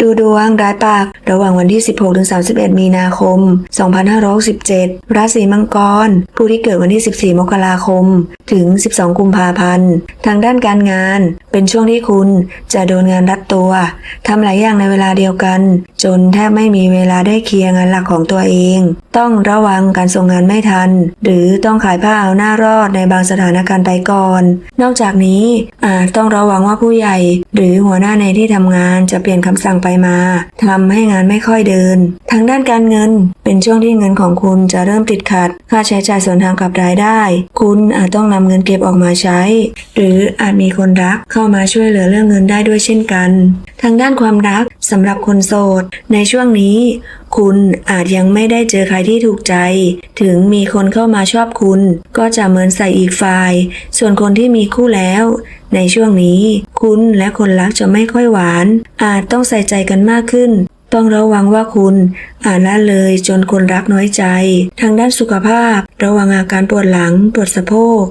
ดูดวงรายปาก ระหว่างวันที่ 16-31 มีนาคม 2567 ราศีมังกร ผู้ที่เกิดวันที่ 14 มกราคม ถึง 12 กุมภาพันธ์ ทางด้านการงาน เป็นช่วงที่คุณจะโดนงานรัดตัว ทำหลายอย่างในเวลาเดียวกัน จนแทบไม่มีเวลาได้เคลียร์งานหลักของตัวเอง ต้องระวังการส่งงานไม่ทัน หรือต้องขายผ้าเอาหน้ารอดในบางสถานการณ์ไปก่อน นอกจากนี้อาจต้องระวังว่าผู้ใหญ่ หรือหัวหน้าในที่ทำงานจะเปลี่ยนคำสั่งไปมาทำให้งานไม่ค่อยเดิน ทางด้านการเงิน เป็นช่วงที่เงินของคุณจะเริ่มติดขัด ค่าใช้จ่ายส่วนทางกับรายได้ คุณอาจต้องนำเงินเก็บออกมาใช้ หรืออาจมีคนรักเข้ามาช่วยเหลือเรื่องเงินได้ด้วยเช่นกัน ทางด้านความรักสำหรับคนโสด ในช่วงนี้คุณอาจยังไม่ได้เจอใครที่ถูกใจ ถึงมีคนเข้ามาชอบคุณ ก็จะเหมือนใส่อีกฝ่าย ส่วนคนที่มีคู่แล้ว ในช่วงนี้ คุณและคนรักจะไม่ค่อยหวาน อาจต้องใส่ใจกันมากขึ้น ต้องระวังว่าคุณอาจละเลยจนคนรักน้อยใจ ทางด้านสุขภาพ ระวังอาการปวดหลัง ปวดสะโพก